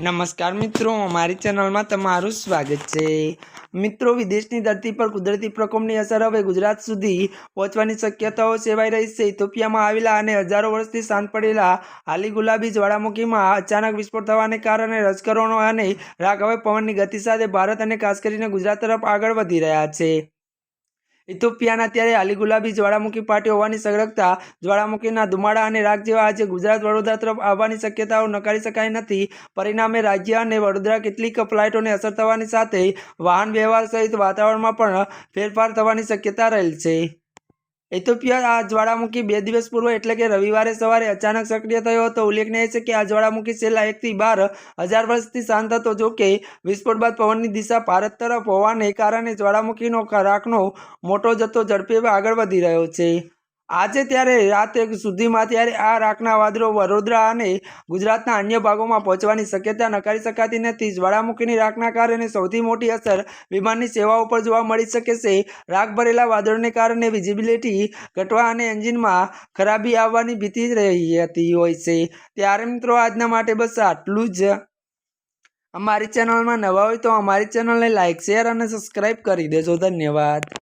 નમસ્કાર મિત્રો અમારી ચેનલમાં તમારું સ્વાગત છે. મિત્રો, વિદેશની ધરતી પર કુદરતી પ્રકોપની અસર હવે ગુજરાત સુધી પહોંચવાની શક્યતાઓ સેવાઈ રહી છે. ઇથોપિયામાં આવેલા અને હજારો વર્ષથી શાંત પડેલા હાલી ગુલાબી જ્વાળામુખીમાં અચાનક વિસ્ફોટ થવાને કારણે રજકરણો અને રાગ હવે પવનની ગતિ સાથે ભારત અને ખાસ કરીને ગુજરાત તરફ આગળ વધી રહ્યા છે. ઇથોપિયાના ત્યારે હાલી ગુલાબી જ્વાળામુખી પાર્ટી હોવાની સળગતા જ્વાળામુખીના ધુમાડા અને રાગ જેવા આજે ગુજરાત વડોદરા તરફ આવવાની શક્યતાઓ નકારી શકાય નથી. પરિણામે રાજ્ય અને વડોદરા કેટલીક ફ્લાઇટોને અસર થવાની સાથે વાહન વ્યવહાર સહિત વાતાવરણમાં પણ ફેરફાર થવાની શક્યતા રહેલ છે. ઇથોપિયા આ જ્વાળામુખી બે દિવસ પૂર્વ એટલે કે રવિવારે સવારે અચાનક સક્રિય થયો હતો. ઉલ્લેખનીય છે કે આ જ્વાળામુખી છેલ્લા એકથી બાર હજાર વર્ષથી શાંત હતો, જો કે વિસ્ફોટ બાદ પવનની દિશા ભારત તરફ હોવાને કારણે જ્વાળામુખીનો ખરાકનો મોટો જથ્થો ઝડપે આગળ વધી રહ્યો છે. આજે ત્યારે રાત સુધીમાં ત્યારે આ રાખના વાદળો વડોદરા અને ગુજરાતના અન્ય ભાગોમાં પહોંચવાની શક્યતા નકારી શકાતી નથી. જ્વાળામુખીની રાખના કારણે સૌથી મોટી અસર વિમાનની સેવાઓ પર જોવા મળી શકે છે. રાખ ભરેલા વાદળોને કારણે વિઝિબિલિટી ઘટવા અને એન્જિનમાં ખરાબી આવવાની ભીતિ રહી હતી હોય છે. ત્યારે મિત્રો આજના માટે બસ આટલું જ. અમારી ચેનલમાં નવા હોય તો અમારી ચેનલને લાઇક શેર અને સબસ્ક્રાઈબ કરી દેજો. ધન્યવાદ.